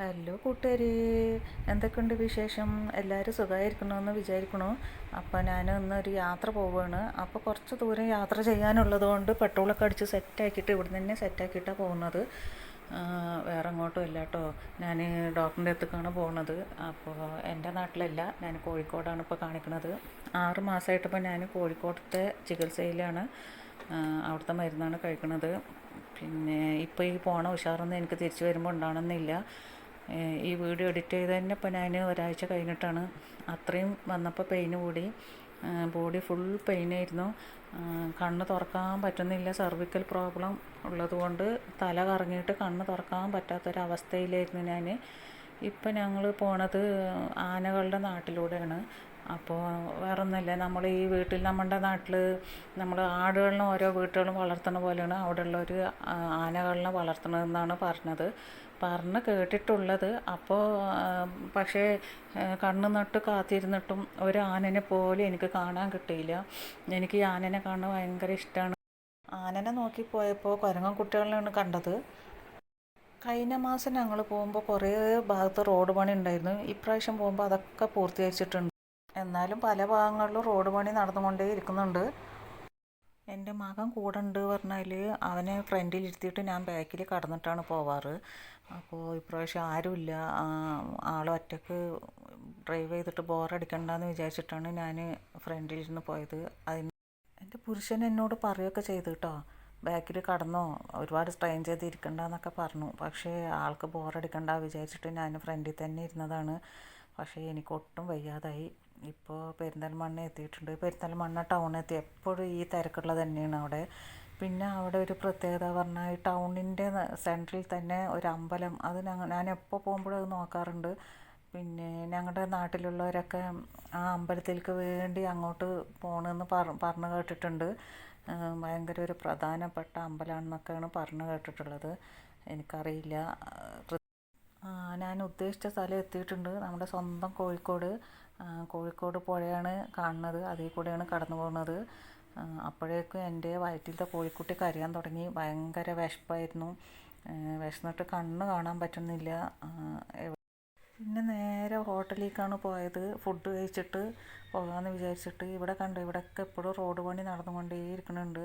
Hello കൂട്ടുകാര്. എന്തൊക്കെയുണ്ട് വിശേഷം? എല്ലാവരും സുഖമായിരിക്കണമെന്ന് വിചാരിക്കണു. അപ്പോൾ ഞാൻ ഇന്നൊരു യാത്ര പോവുകയാണ് അപ്പോൾ കുറച്ച് ദൂരം യാത്ര ചെയ്യാനുള്ളതുകൊണ്ട് പെട്രോളൊക്കെ അടിച്ച് സെറ്റാക്കിയിട്ട് ഇവിടെ നിന്ന് തന്നെ സെറ്റാക്കിയിട്ടാണ് പോകുന്നത്. വേറെ എങ്ങോട്ടും ഇല്ല കേട്ടോ ഞാൻ ഡോക്ടറിന്റെ അടുത്തേക്കാണ് പോകുന്നത് അപ്പോൾ എന്റെ നാട്ടിലല്ല ഞാൻ കോഴിക്കോടാണ് ഇപ്പോൾ കാണിക്കുന്നത് ആറ് മാസമായിട്ടിപ്പോൾ ഞാൻ കോഴിക്കോടത്തെ ചികിത്സയിലാണ്. അവിടുത്തെ മരുന്നാണ് കഴിക്കുന്നത് പിന്നെ ഇപ്പോൾ ഈ പോണ ഉഷാറൊന്നും എനിക്ക് തിരിച്ചു വരുമ്പോൾ ഉണ്ടാവണമെന്നില്ല. ഏഹ് ഈ വീഡിയോ എഡിറ്റ് ചെയ്ത് തന്നെ ഇപ്പോൾ ഞാൻ ഒരാഴ്ച കഴിഞ്ഞിട്ടാണ് അത്രയും വന്നപ്പോൾ പെയിന് കൂടി. ബോഡി ഫുൾ പെയിനായിരുന്നു കണ്ണ് തുറക്കാൻ പറ്റുന്നില്ല. സർവിക്കൽ പ്രോബ്ലം ഉള്ളതുകൊണ്ട് തല കറങ്ങിയിട്ട് കണ്ണ് തുറക്കാൻ പറ്റാത്തൊരവസ്ഥയിലായിരുന്നു ഞാൻ. ഇപ്പം ഞങ്ങൾ പോണത് ആനകളുടെ നാട്ടിലൂടെയാണ്. അപ്പോൾ വേറെ ഒന്നുമില്ല നമ്മൾ ഈ വീട്ടിൽ നമ്മുടെ നാട്ടിൽ നമ്മൾ ആടുകളിനെ ഓരോ വീട്ടുകളും വളർത്തുന്ന പോലെയാണ് അവിടെയുള്ള ഒരു ആനകളിനെ വളർത്തണമെന്നാണ് പറഞ്ഞത്. പറഞ്ഞ് കേട്ടിട്ടുള്ളത്. അപ്പോൾ പക്ഷേ കണ്ണ് നട്ട് കാത്തിരുന്നിട്ടും ഒരു ആനനെ പോലും എനിക്ക് കാണാൻ കിട്ടിയില്ല. എനിക്ക് ഈ ആനനെ കാണാൻ ഭയങ്കര ഇഷ്ടമാണ്. ആനനെ നോക്കി പോയപ്പോൾ കുരങ്ങൻ കുട്ടികളെയാണ് കണ്ടത്. കഴിഞ്ഞ മാസം ഞങ്ങൾ പോകുമ്പോൾ കുറേ ഭാഗത്ത് റോഡ് പണി ഉണ്ടായിരുന്നു ഇപ്രാവശ്യം പോകുമ്പോൾ അതൊക്കെ പൂർത്തീകരിച്ചിട്ടുണ്ട്. എന്നാലും പല ഭാഗങ്ങളിലും റോഡ് പണി നടന്നുകൊണ്ടേ ഇരിക്കുന്നുണ്ട്. എന്റെ മകൻ കൂടെ ഉണ്ട് പറഞ്ഞാൽ അവനെ ഫ്രണ്ടിൽ ഇരുത്തിയിട്ട് ഞാൻ ബാക്കിൽ കടന്നിട്ടാണ് പോവാറ്. അപ്പോൾ ഇപ്രാവശ്യം ആരുമില്ല. ആൾ ഒറ്റയ്ക്ക് ഡ്രൈവ് ചെയ്തിട്ട് ബോറടിക്കണ്ടെന്ന് വിചാരിച്ചിട്ടാണ് ഞാൻ ഫ്രണ്ടിൽ ഇരുന്ന് പോയത്. അതിന് എന്റെ പുരുഷൻ എന്നോട് പറയുകയൊക്കെ ചെയ്തു കേട്ടോ. ബാക്കിൽ കടന്നോ ഒരുപാട് സ്ട്രെയിൻ ചെയ്ത് ഇരിക്കണ്ടെന്നൊക്കെ പറഞ്ഞു. പക്ഷേ ആൾക്ക് ബോറടിക്കണ്ട വിചാരിച്ചിട്ട് ഞാൻ ഫ്രണ്ടിൽ തന്നെ ഇരുന്നതാണ്. പക്ഷേ എനിക്കൊട്ടും വയ്യാതായി. ഇപ്പോൾ പെരിന്തൽമണ്ണ എത്തിയിട്ടുണ്ട്. പെരിന്തൽമണ്ണ ടൗൺ എത്തി. എപ്പോഴും ഈ തിരക്കുള്ളത് തന്നെയാണ് അവിടെ. പിന്നെ അവിടെ ഒരു പ്രത്യേകത പറഞ്ഞാൽ ഈ ടൗണിന്റെ സെന്ററിൽ തന്നെ ഒരു അമ്പലം. അത് ഞാൻ എപ്പോൾ പോകുമ്പോഴും അത് നോക്കാറുണ്ട്. പിന്നെ ഞങ്ങളുടെ നാട്ടിലുള്ളവരൊക്കെ ആ അമ്പലത്തിലേക്ക് വേണ്ടി അങ്ങോട്ട് പോകണമെന്ന് പറ പറഞ്ഞു കേട്ടിട്ടുണ്ട്. ഭയങ്കര ഒരു പ്രധാനപ്പെട്ട അമ്പലമാണെന്നൊക്കെയാണ് പറഞ്ഞു കേട്ടിട്ടുള്ളത്. എനിക്കറിയില്ല. ഞാൻ ഉദ്ദേശിച്ച സ്ഥലം എത്തിയിട്ടുണ്ട്. നമ്മുടെ സ്വന്തം കോഴിക്കോട്. കോഴിക്കോട് പുഴയാണ് കാണുന്നത്. അതിൽ കൂടെയാണ് കടന്നു പോകുന്നത്. അപ്പോഴേക്കും എന്റെ വയറ്റിലത്തെ കോഴിക്കുട്ടി കരയാൻ തുടങ്ങി. ഭയങ്കര വിശപ്പായിരുന്നു. ആ, വിശന്നിട്ട് കണ്ണ് കാണാൻ പറ്റുന്നില്ല. പിന്നെ നേരെ ഹോട്ടലിലേക്കാണ് പോയത്. ഫുഡ് കഴിച്ചിട്ട് പോകാമെന്ന് വിചാരിച്ചിട്ട് ഇവിടെ കണ്ടു. ഇവിടെയൊക്കെ എപ്പോഴും റോഡ് പണി നടന്നുകൊണ്ടേ ഇരിക്കുന്നുണ്ട്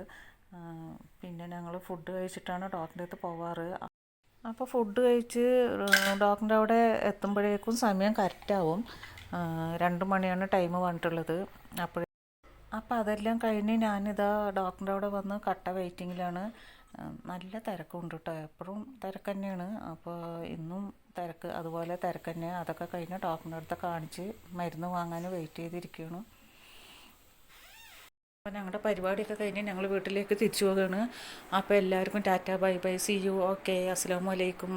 പിന്നെ ഞങ്ങൾ ഫുഡ് കഴിച്ചിട്ടാണ് ഡോക്ടറിന്റെ അടുത്ത് പോവാറ്. അപ്പോൾ ഫുഡ് കഴിച്ച് ഡോക്ടറിന്റെ അവിടെ എത്തുമ്പോഴേക്കും സമയം കറക്റ്റാവും രണ്ട് മണിയാണ് ടൈം പറഞ്ഞിട്ടുള്ളത് അപ്പോഴേ അപ്പോൾ അതെല്ലാം കഴിഞ്ഞ് ഞാനിതാ ഡോക്ടറിന്റെ അവിടെ വന്ന് കട്ട വെയിറ്റിങ്ങിലാണ് നല്ല തിരക്കുണ്ട് കേട്ടോ എപ്പോഴും തിരക്ക് തന്നെയാണ്. അപ്പോൾ ഇന്നും തിരക്ക് അതുപോലെ തിരക്ക് തന്നെ. അതൊക്കെ കഴിഞ്ഞ് ഡോക്ടറിന്റെ അടുത്ത് കാണിച്ച് മരുന്ന് വാങ്ങാൻ വെയിറ്റ് ചെയ്തിരിക്കുകയാണ്. അപ്പോൾ ഞങ്ങളുടെ പരിപാടിയൊക്കെ കഴിഞ്ഞ് ഞങ്ങൾ വീട്ടിലേക്ക് തിരിച്ചു പോവുകയാണ് അപ്പോൾ എല്ലാവർക്കും tata bye bye. See you okay അസ്സാം വലൈക്കും